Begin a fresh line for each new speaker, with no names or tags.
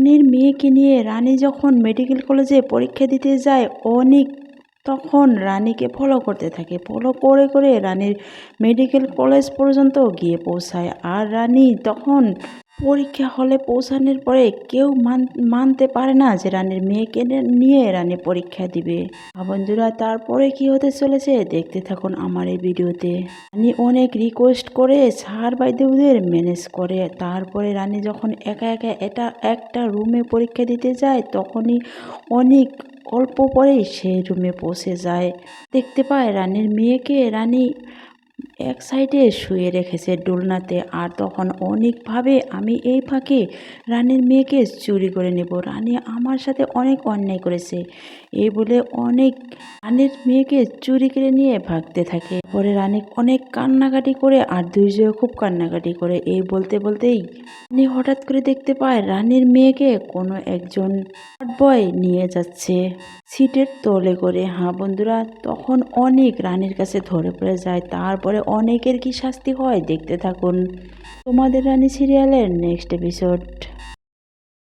রানীর মেয়েকে নিয়ে রানী যখন মেডিকেল কলেজে পরীক্ষা দিতে যায়, অনেক তখন রানীকে ফলো করতে থাকে। ফলো করে করে রানীর মেডিকেল কলেজ পর্যন্ত গিয়ে পৌঁছায়। আর রানী তখন পরীক্ষা হলে পৌঁছানোর পরে কেউ মান, মানতে পারে না যে রানীর মেয়েকে নিয়ে রানী পরীক্ষা দিবে। বন্ধুরা, তারপরে কি হতে চলেছে দেখতে থাকুন আমার এই ভিডিওতে। রানী অনেক রিকোয়েস্ট করে সার বাইদেউদের ম্যানেজ করে। তারপরে রানী যখন একা একা এটা, একটা রুমে পরীক্ষা দিতে যায়, তখনই অনেক অল্প পরেই সেই রুমে পৌঁছে যায়। দেখতে পায় রানীর মেয়েকে রানী এক সাইডে শুয়ে রেখেছে দোলনাতে আর তখন অনেকভাবে আমি এই ফাঁকে রানীর মেয়েকে চুরি করে নেব। রানী আমার সাথে অনেক অন্যায় করেছে। এই বলে অনেক রানীর মেয়েকে চুরি করে নিয়ে ভাগতে থাকে। পরে রানী অনেক কান্নাকাটি করে আর দুইজয় খুব কান্নাকাটি করে। এই বলতে বলতেই রানী হঠাৎ করে দেখতে পায় রানীর মেয়েকে কোনো একজন বয় নিয়ে যাচ্ছে সিটের তলে করে। হ্যাঁ বন্ধুরা, তখন অনেক রানীর কাছে ধরে পড়ে যায়। তারপরে অনেকের কি শাস্তি হয়? দেখতে থাকুন। তোমাদের রানী সিরিয়ালের নেক্সট এপিসোড